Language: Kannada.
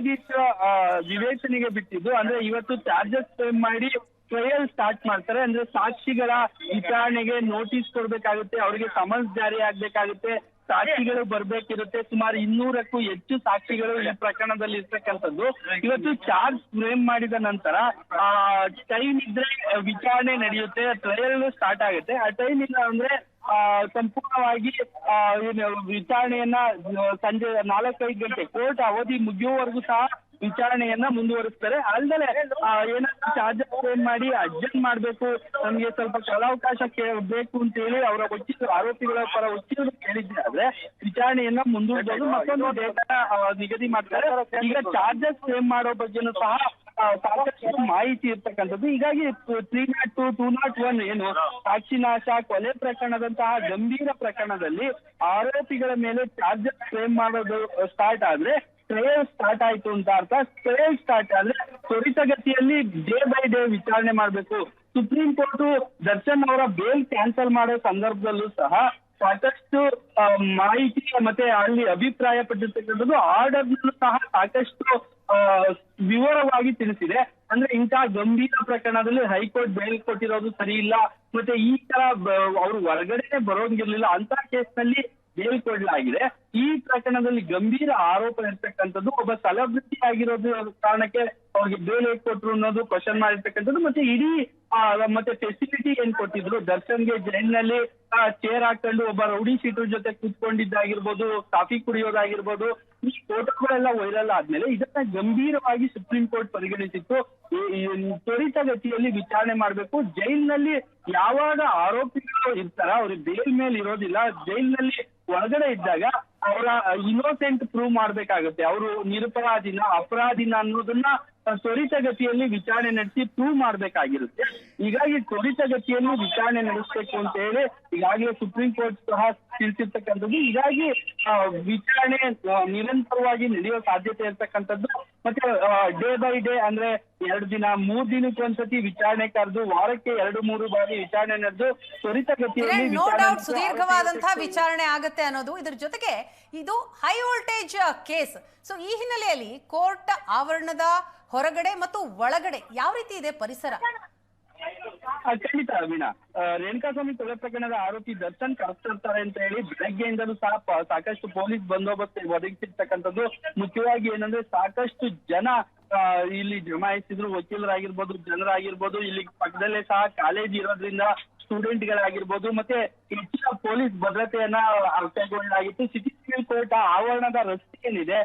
ನ್ಯಾಯಾಧೀಶ ವಿವೇಚನೆಗೆ ಬಿಟ್ಟಿದ್ದು. ಅಂದ್ರೆ ಇವತ್ತು ಚಾರ್ಜಸ್ ಫ್ರೇಮ್ ಮಾಡಿ ಟ್ರಯಲ್ ಸ್ಟಾರ್ಟ್ ಮಾಡ್ತಾರೆ. ಅಂದ್ರೆ ಸಾಕ್ಷಿಗಳ ವಿಚಾರಣೆಗೆ ನೋಟಿಸ್ ಕೊಡ್ಬೇಕಾಗುತ್ತೆ, ಅವರಿಗೆ ಸಮನ್ಸ್ ಜಾರಿ ಆಗ್ಬೇಕಾಗುತ್ತೆ, ಸಾಕ್ಷಿಗಳು ಬರ್ಬೇಕಿರುತ್ತೆ. ಸುಮಾರು ಇನ್ನೂರಕ್ಕೂ ಹೆಚ್ಚು ಸಾಕ್ಷಿಗಳು ಈ ಪ್ರಕರಣದಲ್ಲಿ ಇರ್ತಕ್ಕಂಥದ್ದು. ಇವತ್ತು ಚಾರ್ಜ್ ಫ್ರೇಮ್ ಮಾಡಿದ ನಂತರ, ಆ ಟೈಮ್ ಇದ್ರೆ ವಿಚಾರಣೆ ನಡೆಯುತ್ತೆ ಟ್ರಯಲ್ ಸ್ಟಾರ್ಟ್ ಆಗುತ್ತೆ. ಆ ಟೈಮ್ ಇಲ್ಲ ಅಂದ್ರೆ ಸಂಪೂರ್ಣವಾಗಿ ವಿಚಾರಣೆಯನ್ನ ಸಂಜೆ ನಾಲ್ಕೈದು ಗಂಟೆ, ಕೋರ್ಟ್ ಅವಧಿ ಮುಗಿಯುವವರೆಗೂ ಸಹ ವಿಚಾರಣೆಯನ್ನ ಮುಂದುವರಿಸ್ತಾರೆ. ಅಲ್ಲದೆ ಏನಾದ್ರು ಚಾರ್ಜಸ್ ಏನ್ ಮಾಡಿ ಅಡ್ಜಸ್ಟ್ ಮಾಡ್ಬೇಕು. ನಮ್ಗೆ ಸ್ವಲ್ಪ ಕಾಲಾವಕಾಶ ಬೇಕು ಅಂತ ಹೇಳಿ ಅವರ ವಕೀಲರು, ಆರೋಪಿಗಳ ಪರ ವಕೀಲರು ಕೇಳಿದ್ರೆ ವಿಚಾರಣೆಯನ್ನ ಮುಂದೂಡಬಹುದು ಮತ್ತೊಂದು ಡೇಟಾ ನಿಗದಿ ಮಾಡ್ತಾರೆ. ಈಗ ಚಾರ್ಜಸ್ ಫ್ರೇಮ್ ಮಾಡೋ ಬಗ್ಗೆನೂ ಸಹ ಸಾಕಷ್ಟು ಮಾಹಿತಿ ಇರ್ತಕ್ಕಂಥದ್ದು. ಹೀಗಾಗಿ three naught two two naught one ಏನು ಸಾಕ್ಷಿ ನಾಶ, ಕೊಲೆ ಪ್ರಕರಣದಂತಹ ಗಂಭೀರ ಪ್ರಕರಣದಲ್ಲಿ ಆರೋಪಿಗಳ ಮೇಲೆ ಚಾರ್ಜಸ್ ಫ್ರೇಮ್ ಮಾಡೋದು ಸ್ಟಾರ್ಟ್ ಆದ್ರೆ ಟ್ರಯಲ್ ಸ್ಟಾರ್ಟ್ ಆಯ್ತು ಅಂತ ಅರ್ಥ. ಟ್ರಯಲ್ ಸ್ಟಾರ್ಟ್ ಆದ್ರೆ ತ್ವರಿತಗತಿಯಲ್ಲಿ ಡೇ ಬೈ ಡೇ ವಿಚಾರಣೆ ಮಾಡಬೇಕು. ಸುಪ್ರೀಂ ಕೋರ್ಟ್ ದರ್ಶನ್ ಅವರ ಬೇಲ್ ಕ್ಯಾನ್ಸಲ್ ಮಾಡೋ ಸಂದರ್ಭದಲ್ಲೂ ಸಹ ಸಾಕಷ್ಟು ಮಾಹಿತಿ ಮತ್ತೆ ಅಲ್ಲಿ ಅಭಿಪ್ರಾಯ ಪಟ್ಟಿರ್ತಕ್ಕಂಥದ್ದು ಆರ್ಡರ್ ಸಹ ಸಾಕಷ್ಟು ವಿವರವಾಗಿ ತಿಳಿಸಿದೆ. ಅಂದ್ರೆ ಇಂತಹ ಗಂಭೀರ ಪ್ರಕರಣದಲ್ಲಿ ಹೈಕೋರ್ಟ್ ಬೇಲ್ ಕೊಟ್ಟಿರೋದು ಸರಿ ಇಲ್ಲ ಮತ್ತೆ ಈ ತರ ಅವರು ಹೊರಗಡೆ ಬರೋಂಗಿರ್ಲಿಲ್ಲ. ಅಂತ ಕೇಸ್ನಲ್ಲಿ ಬೇಲ್ ಕೊಡಲಾಗಿದೆ ಈ ಪ್ರಕರಣದಲ್ಲಿ ಗಂಭೀರ ಆರೋಪ ಇರ್ತಕ್ಕಂಥದ್ದು ಒಬ್ಬ ಸೆಲೆಬ್ರಿಟಿ ಆಗಿರೋದು ಕಾರಣಕ್ಕೆ ಅವ್ರಿಗೆ ಬೇಲ್ ಹೇಗ್ ಕೊಟ್ರು ಅನ್ನೋದು ಕ್ವಶನ್ ಮಾಡಿರ್ತಕ್ಕಂಥದ್ದು ಮತ್ತೆ ಇಡೀ ಮತ್ತೆ ಫೆಸಿಲಿಟಿ ಏನ್ ಕೊಟ್ಟಿದ್ರು? ದರ್ಶನ್ಗೆ ಜೈಲ್ನಲ್ಲಿ ಚೇರ್ ಹಾಕೊಂಡು ಒಬ್ಬ ರೌಡಿ ಶೀಟರ್ ಜೊತೆ ಕೂತ್ಕೊಂಡಿದ್ದಾಗಿರ್ಬೋದು, ಕಾಫಿ ಕುಡಿಯೋದಾಗಿರ್ಬೋದು, ಈ ಫೋಟೋಗಳೆಲ್ಲ ವೈರಲ್ ಆದ್ಮೇಲೆ ಇದನ್ನ ಗಂಭೀರವಾಗಿ ಸುಪ್ರೀಂ ಕೋರ್ಟ್ ಪರಿಗಣಿಸಿತ್ತು. ತ್ವರಿತಗತಿಯಲ್ಲಿ ವಿಚಾರಣೆ ಮಾಡಬೇಕು. ಜೈಲ್ನಲ್ಲಿ ಯಾವಾಗ ಆರೋಪಿಗಳು ಇರ್ತಾರ ಅವ್ರಿಗೆ ಬೇಲ್ ಮೇಲೆ ಇರೋದಿಲ್ಲ. ಜೈಲ್ನಲ್ಲಿ ಒಳಗಡೆ ಇದ್ದಾಗ ಅವರ ಇನ್ನೋಸೆಂಟ್ ಪ್ರೂವ್ ಮಾಡ್ಬೇಕಾಗುತ್ತೆ. ಅವರು ನಿರಪರಾಧಿನ ಅಪರಾಧಿನ ಅನ್ನೋದನ್ನ ತ್ವರಿತಗತಿಯಲ್ಲಿ ವಿಚಾರಣೆ ನಡೆಸಿ ಪ್ರೂವ್ ಮಾಡ್ಬೇಕಾಗಿರುತ್ತೆ. ಹೀಗಾಗಿ ತ್ವರಿತಗತಿಯಲ್ಲಿ ವಿಚಾರಣೆ ನಡೆಸಬೇಕು ಅಂತ ಹೇಳಿ ಈಗಾಗಲೇ ಸುಪ್ರೀಂ ಕೋರ್ಟ್ ಸಹ ತಿಳಿಸಿರ್ತಕ್ಕಂಥದ್ದು. ಹೀಗಾಗಿ ವಿಚಾರಣೆ ನಿರಂತರವಾಗಿ ನಡೆಯೋ ಸಾಧ್ಯತೆ ಇರ್ತಕ್ಕಂಥದ್ದು ಮತ್ತೆ ಡೇ ಬೈ ಡೇ ಅಂದ್ರೆ ಎರಡು ದಿನ ಮೂರ್ ದಿನಕ್ಕೆ ಒಂದ್ಸತಿ ವಿಚಾರಣೆ ಕರೆದು ವಾರಕ್ಕೆ ಎರಡು ಮೂರು ಬಾರಿ ವಿಚಾರಣೆ ನಡೆದು ತ್ವರಿತಗತಿಯಲ್ಲಿ ನೋ ವಿಚಾರಣೆ ಡೌಟ್ ಸುದೀರ್ಘವಾದಂತಹ ವಿಚಾರಣೆ ಆಗತ್ತೆ ಅನ್ನೋದು ಇದ್ರ ಜೊತೆಗೆ ಇದು ಹೈ ವೋಲ್ಟೇಜ್ ಕೇಸ್ ಸೊ ಈ ಹಿನ್ನೆಲೆಯಲ್ಲಿ ಕೋರ್ಟ್ ಆವರಣದ ಹೊರಗಡೆ ಮತ್ತು ಒಳಗಡೆ ಯಾವ ರೀತಿ ಇದೆ ಪರಿಸರ? ಖಂಡಿತ ವೀಣಾ ರೇಣುಕಾ ಸ್ವಾಮಿ ಕೊಲೆ ಪ್ರಕರಣದ ಆರೋಪಿ ದರ್ಶನ್ ಕರೆಸ್ತಿರ್ತಾರೆ ಅಂತ ಹೇಳಿ ಬೆಳಗ್ಗೆಯಿಂದಲೂ ಸಹ ಸಾಕಷ್ಟು ಪೊಲೀಸ್ ಬಂದೋಬಸ್ತ್ ಒದಗಿಸಿರ್ತಕ್ಕಂಥದ್ದು ಮುಖ್ಯವಾಗಿ ಏನಂದ್ರೆ ಸಾಕಷ್ಟು ಜನ ಇಲ್ಲಿ ಜಮಾಯಿಸಿದ್ರು, ವಕೀಲರಾಗಿರ್ಬೋದು, ಜನರಾಗಿರ್ಬೋದು, ಇಲ್ಲಿ ಪಕ್ಕದಲ್ಲೇ ಸಹ ಕಾಲೇಜ್ ಇರೋದ್ರಿಂದ ಸ್ಟೂಡೆಂಟ್ ಗಳಾಗಿರ್ಬೋದು ಮತ್ತೆ ಹೆಚ್ಚಿನ ಪೊಲೀಸ್ ಭದ್ರತೆಯನ್ನ ಕೈಗೊಳ್ಳಲಾಗಿತ್ತು ಸಿಟಿ ಸಿವಿಲ್ ಕೋರ್ಟ್ ಆವರಣದ ರಸ್ತೆ ಏನಿದೆ